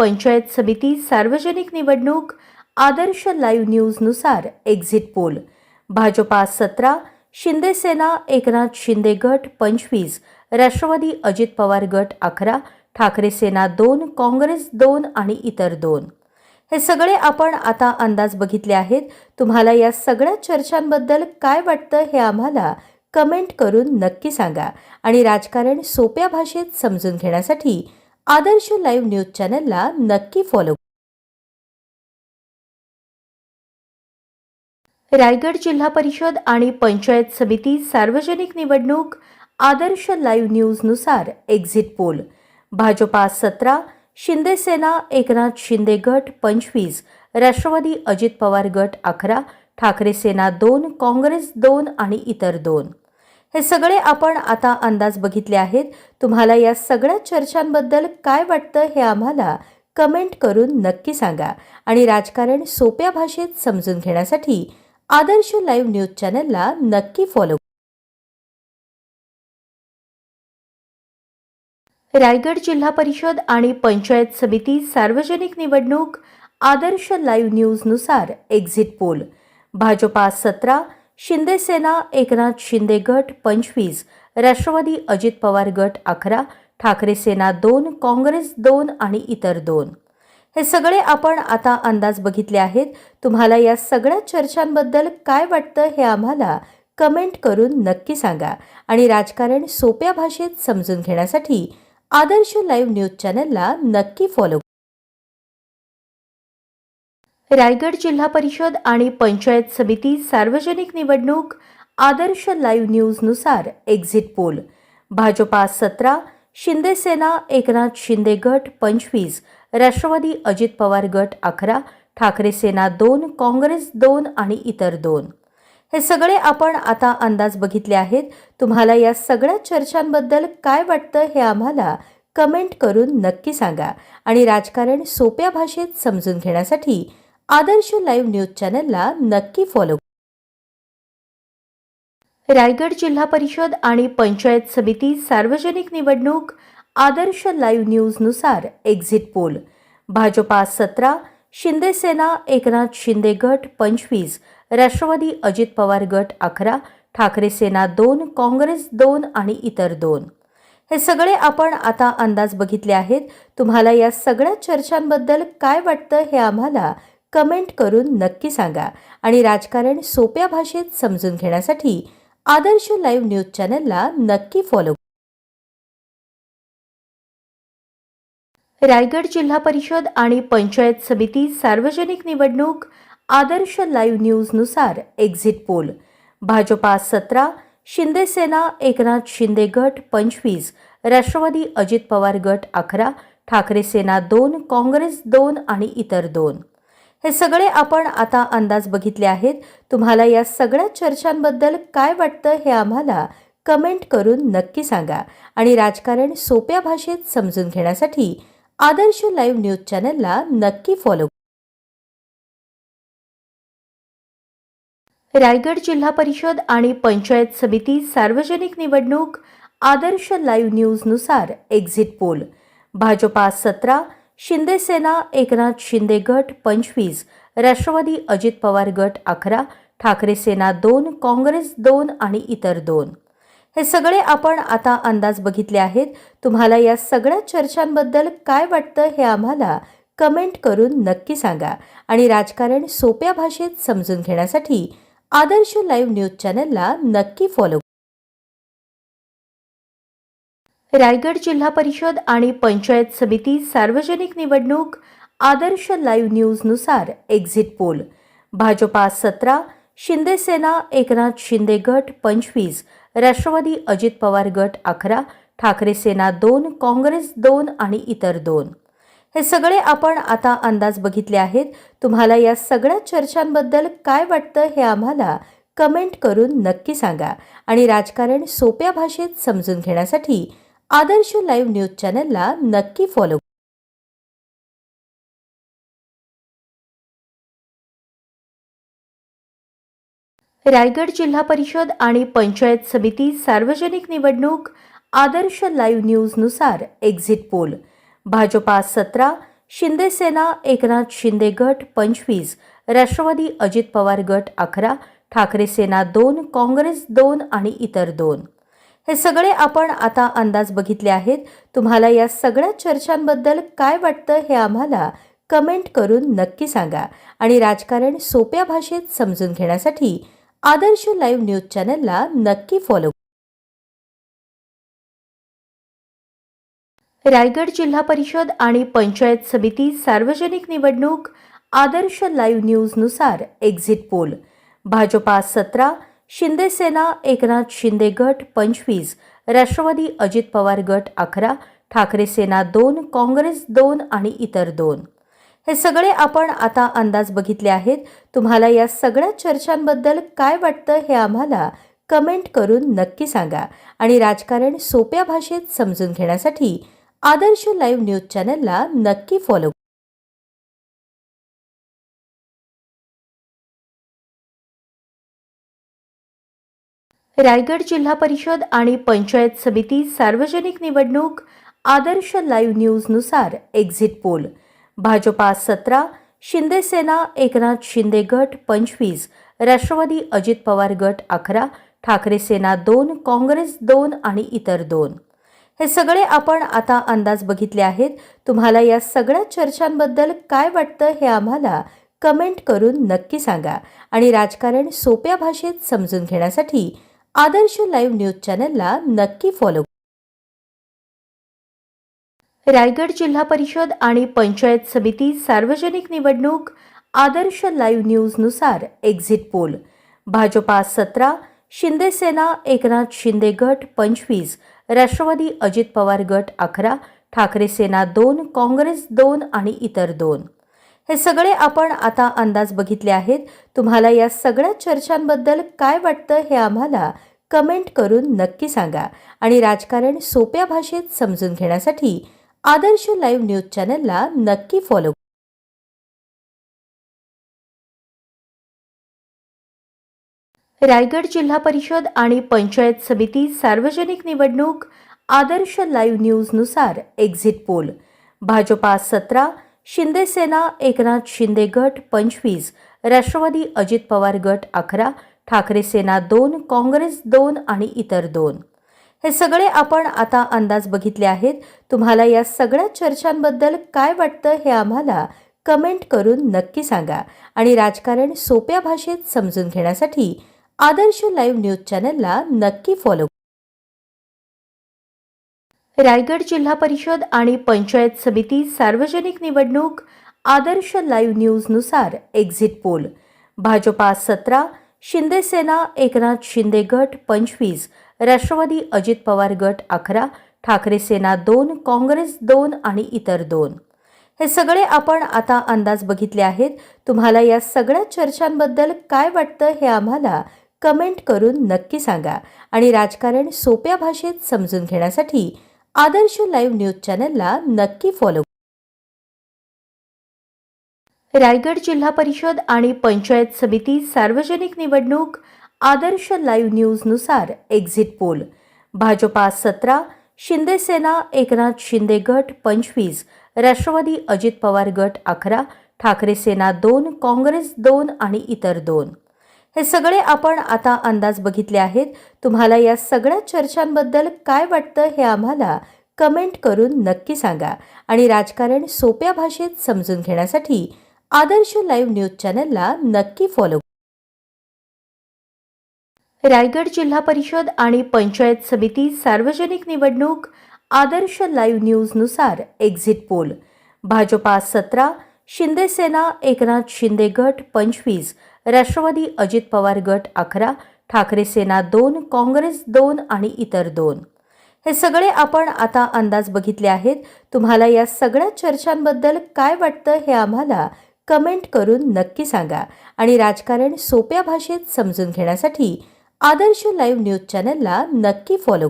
पंचायत समिती सार्वजनिक निवडणूक आदर्श लाईव्ह न्यूजनुसार एक्झिट पोल भाजपा सतरा शिंदेसेना एकनाथ शिंदे गट पंचवीस राष्ट्रवादी अजित पवार गट अकरा ठाकरे सेना दोन काँग्रेस दोन आणि इतर दोन. हे सगळे आपण आता अंदाज बघितले आहेत. तुम्हाला या सगळ्या चर्चांबद्दल काय वाटतं हे आम्हाला कमेंट करून नक्की सांगा. आणि राजकारण सोप्या भाषेत समजून घेण्यासाठी आदर्श लाईव्ह न्यूज चॅनलला नक्की फॉलो रायगड जिल्हा परिषद आणि पंचायत समिती सार्वजनिक निवडणूक आदर्श लाईव्ह न्यूजनुसार एक्झिट पोल भाजपा सतरा शिंदेसेना एकनाथ शिंदे गट पंचवीस राष्ट्रवादी अजित पवार गट अकरा ठाकरे सेना दोन काँग्रेस दोन आणि इतर दोन. हे सगळे आपण आता अंदाज बघितले आहेत. तुम्हाला या सगळ्या चर्चांबद्दल काय वाटतं हे आम्हाला कमेंट करून नक्की सांगा. आणि राजकारण सोप्या भाषेत समजून घेण्यासाठी आदर्श लाईव्ह न्यूज चॅनलला नक्की फॉलो रायगड जिल्हा परिषद आणि पंचायत समिती सार्वजनिक निवडणूक आदर्श लाईव्ह न्यूजनुसार एक्झिट पोल भाजपा सतरा शिंदेसेना एकनाथ शिंदे गट पंचवीस. राष्ट्रवादी अजित पवार गट अकरा. ठाकरे सेना दोन. काँग्रेस दोन आणि इतर दोन. हे सगळे आपण आता अंदाज बघितले आहेत. तुम्हाला या सगळ्या चर्चांबद्दल काय वाटतं हे आम्हाला कमेंट करून नक्की सांगा. आणि राजकारण सोप्या भाषेत समजून घेण्यासाठी आदर्श लाईव्ह न्यूज चॅनलला नक्की फॉलो रायगड जिल्हा परिषद आणि पंचायत समिती सार्वजनिक निवडणूक आदर्श लाईव्ह न्यूजनुसार एक्झिट पोल भाजपा सतरा शिंदेसेना एकनाथ शिंदे गट पंचवीस राष्ट्रवादी अजित पवार गट अकरा ठाकरे सेना दोन काँग्रेस दोन आणि इतर दोन. हे सगळे आपण आता अंदाज बघितले आहेत. तुम्हाला या सगळ्या चर्चांबद्दल काय वाटतं हे आम्हाला कमेंट करून नक्की सांगा. आणि राजकारण सोप्या भाषेत समजून घेण्यासाठी आदर्श लाईव्ह न्यूज चॅनलला नक्की फॉलो रायगड जिल्हा परिषद आणि पंचायत समिती सार्वजनिक निवडणूक आदर्श लाईव्ह न्यूजनुसार एक्झिट पोल भाजपा सतरा शिंदेसेना एकनाथ शिंदे गट पंचवीस राष्ट्रवादी अजित पवार गट अकरा ठाकरे सेना दोन काँग्रेस दोन आणि इतर दोन. हे सगळे आपण आता अंदाज बघितले आहेत. तुम्हाला या सगळ्या चर्चांबद्दल काय वाटतं हे आम्हाला कमेंट करून नक्की सांगा आणि राजकारण सोप्या भाषेत समजून घेण्यासाठी आदर्श लाईव्ह न्यूज चॅनलला नक्की फॉलो रायगड जिल्हा परिषद आणि पंचायत समिती सार्वजनिक निवडणूक आदर्श लाईव्ह न्यूजनुसार एक्झिट पोल भाजपा सतरा शिंदेसेना एकनाथ शिंदे गट पंचवीस राष्ट्रवादी अजित पवार गट अकरा ठाकरे सेना दोन काँग्रेस दोन आणि इतर दोन. हे सगळे आपण आता अंदाज बघितले आहेत. तुम्हाला या सगळ्या चर्चांबद्दल काय वाटतं हे आम्हाला कमेंट करून नक्की सांगा. आणि राजकारण सोप्या भाषेत समजून घेण्यासाठी आदर्श लाईव्ह न्यूज चॅनलला नक्की फॉलो रायगड जिल्हा परिषद आणि पंचायत समिती सार्वजनिक निवडणूक आदर्श लाईव्ह न्यूजनुसार एक्झिट पोल भाजपा सतरा शिंदेसेना एकनाथ शिंदे गट पंचवीस. राष्ट्रवादी अजित पवार गट अकरा. ठाकरे सेना दोन. काँग्रेस दोन आणि इतर दोन. हे सगळे आपण आता अंदाज बघितले आहेत. तुम्हाला या सगळ्या चर्चांबद्दल काय वाटतं हे आम्हाला कमेंट करून नक्की सांगा. आणि राजकारण सोप्या भाषेत समजून घेण्यासाठी आदर्श लाईव्ह न्यूज चॅनलला नक्की फॉलो रायगड जिल्हा परिषद आणि पंचायत समिती सार्वजनिक निवडणूक आदर्श लाईव्ह न्यूजनुसार एक्झिट पोल भाजपा सतरा शिंदेसेना एकनाथ शिंदे गट पंचवीस राष्ट्रवादी अजित पवार गट अकरा ठाकरे सेना दोन काँग्रेस दोन आणि इतर दोन. हे सगळे आपण आता अंदाज बघितले आहेत. तुम्हाला या सगळ्या चर्चांबद्दल काय वाटतं हे आम्हाला कमेंट करून नक्की सांगा. आणि राजकारण सोप्या भाषेत समजून घेण्यासाठी आदर्श लाईव्ह न्यूज चॅनलला नक्की फॉलो रायगड जिल्हा परिषद आणि पंचायत समिती सार्वजनिक निवडणूक आदर्श लाईव्ह न्यूजनुसार एक्झिट पोल भाजपा सतरा शिंदेसेना एकनाथ शिंदे गट पंचवीस राष्ट्रवादी अजित पवार गट अकरा ठाकरे सेना दोन काँग्रेस दोन आणि इतर दोन. हे सगळे आपण आता अंदाज बघितले आहेत. तुम्हाला या सगळ्या चर्चांबद्दल काय वाटतं हे आम्हाला कमेंट करून नक्की सांगा. आणि राजकारण सोप्या भाषेत समजून घेण्यासाठी आदर्श लाईव्ह न्यूज चॅनलला नक्की फॉलो रायगड जिल्हा परिषद आणि पंचायत समिती सार्वजनिक निवडणूक आदर्श लाईव्ह न्यूजनुसार एक्झिट पोल भाजपा सतरा शिंदेसेना एकनाथ शिंदे गट पंचवीस राष्ट्रवादी अजित पवार गट अकरा ठाकरे सेना दोन काँग्रेस दोन आणि इतर दोन. हे सगळे आपण आता अंदाज बघितले आहेत. तुम्हाला या सगळ्या चर्चांबद्दल काय वाटतं हे आम्हाला कमेंट करून नक्की सांगा आणि राजकारण सोप्या भाषेत समजून घेण्यासाठी आदर्श लाईव्ह न्यूज चॅनलला नक्की फॉलो रायगड जिल्हा परिषद आणि पंचायत समिती सार्वजनिक निवडणूक आदर्श लाईव्ह न्यूजनुसार एक्झिट पोल भाजपा सतरा शिंदेसेना एकनाथ शिंदे गट पंचवीस राष्ट्रवादी अजित पवार गट अकरा ठाकरे सेना दोन काँग्रेस दोन आणि इतर दोन. हे सगळे आपण आता अंदाज बघितले आहेत. तुम्हाला या सगळ्या चर्चांबद्दल काय वाटतं हे आम्हाला कमेंट करून नक्की सांगा. आणि राजकारण सोप्या भाषेत समजून घेण्यासाठी आदर्श लाईव्ह न्यूज चॅनलला नक्की फॉलो रायगड जिल्हा परिषद आणि पंचायत समिती सार्वजनिक निवडणूक आदर्श लाईव्ह न्यूजनुसार एक्झिट पोल भाजपा सतरा शिंदेसेना एकनाथ शिंदे गट पंचवीस राष्ट्रवादी अजित पवार गट अकरा ठाकरे सेना दोन काँग्रेस दोन आणि इतर दोन. हे सगळे आपण आता अंदाज बघितले आहेत. तुम्हाला या सगळ्या चर्चांबद्दल काय वाटतं हे आम्हाला कमेंट करून नक्की सांगा. आणि राजकारण सोप्या भाषेत समजून घेण्यासाठी आदर्श लाईव्ह न्यूज चॅनलला नक्की फॉलो रायगड जिल्हा परिषद आणि पंचायत समिती सार्वजनिक निवडणूक आदर्श लाईव्ह न्यूजनुसार एक्झिट पोल भाजपा सतरा शिंदेसेना एकनाथ शिंदे गट पंचवीस. राष्ट्रवादी अजित पवार गट अकरा. ठाकरे सेना दोन. काँग्रेस दोन आणि इतर दोन. हे सगळे आपण आता अंदाज बघितले आहेत. तुम्हाला या सगळ्या चर्चांबद्दल काय वाटतं हे आम्हाला कमेंट करून नक्की सांगा. आणि राजकारण सोप्या भाषेत समजून घेण्यासाठी आदर्श लाईव्ह न्यूज चॅनलला नक्की फॉलो रायगड जिल्हा परिषद आणि पंचायत समिती सार्वजनिक निवडणूक आदर्श लाईव्ह न्यूजनुसार एक्झिट पोल भाजपा सतरा शिंदेसेना एकनाथ शिंदे गट पंचवीस राष्ट्रवादी अजित पवार गट अकरा ठाकरे सेना दोन काँग्रेस दोन आणि इतर दोन. हे सगळे आपण आता अंदाज बघितले आहेत. तुम्हाला या सगळ्या चर्चांबद्दल काय वाटतं हे आम्हाला कमेंट करून नक्की सांगा. आणि राजकारण सोप्या भाषेत समजून घेण्यासाठी आदर्श लाईव्ह न्यूज चॅनलला नक्की फॉलो रायगड जिल्हा परिषद आणि पंचायत समिती सार्वजनिक निवडणूक आदर्श लाईव्ह न्यूजनुसार एक्झिट पोल भाजपा सतरा शिंदेसेना एकनाथ शिंदे गट पंचवीस राष्ट्रवादी अजित पवार गट अकरा ठाकरे सेना दोन काँग्रेस दोन आणि इतर दोन. हे सगळे आपण आता अंदाज बघितले आहेत. तुम्हाला या सगळ्या चर्चांबद्दल काय वाटतं हे आम्हाला कमेंट करून नक्की सांगा आणि राजकारण सोप्या भाषेत समजून घेण्यासाठी आदर्श लाईव्ह न्यूज चॅनलला नक्की फॉलो रायगड जिल्हा परिषद आणि पंचायत समिती सार्वजनिक निवडणूक आदर्श लाईव्ह न्यूजनुसार एक्झिट पोल भाजपा सतरा शिंदेसेना एकनाथ शिंदे गट पंचवीस राष्ट्रवादी अजित पवार गट अकरा ठाकरे सेना दोन काँग्रेस दोन आणि इतर दोन. हे सगळे आपण आता अंदाज बघितले आहेत. तुम्हाला या सगळ्या चर्चांबद्दल काय वाटतं हे आम्हाला कमेंट करून नक्की सांगा आणि राजकारण सोप्या भाषेत समजून घेण्यासाठी आदर्श लाईव्ह न्यूज चॅनलला नक्की फॉलो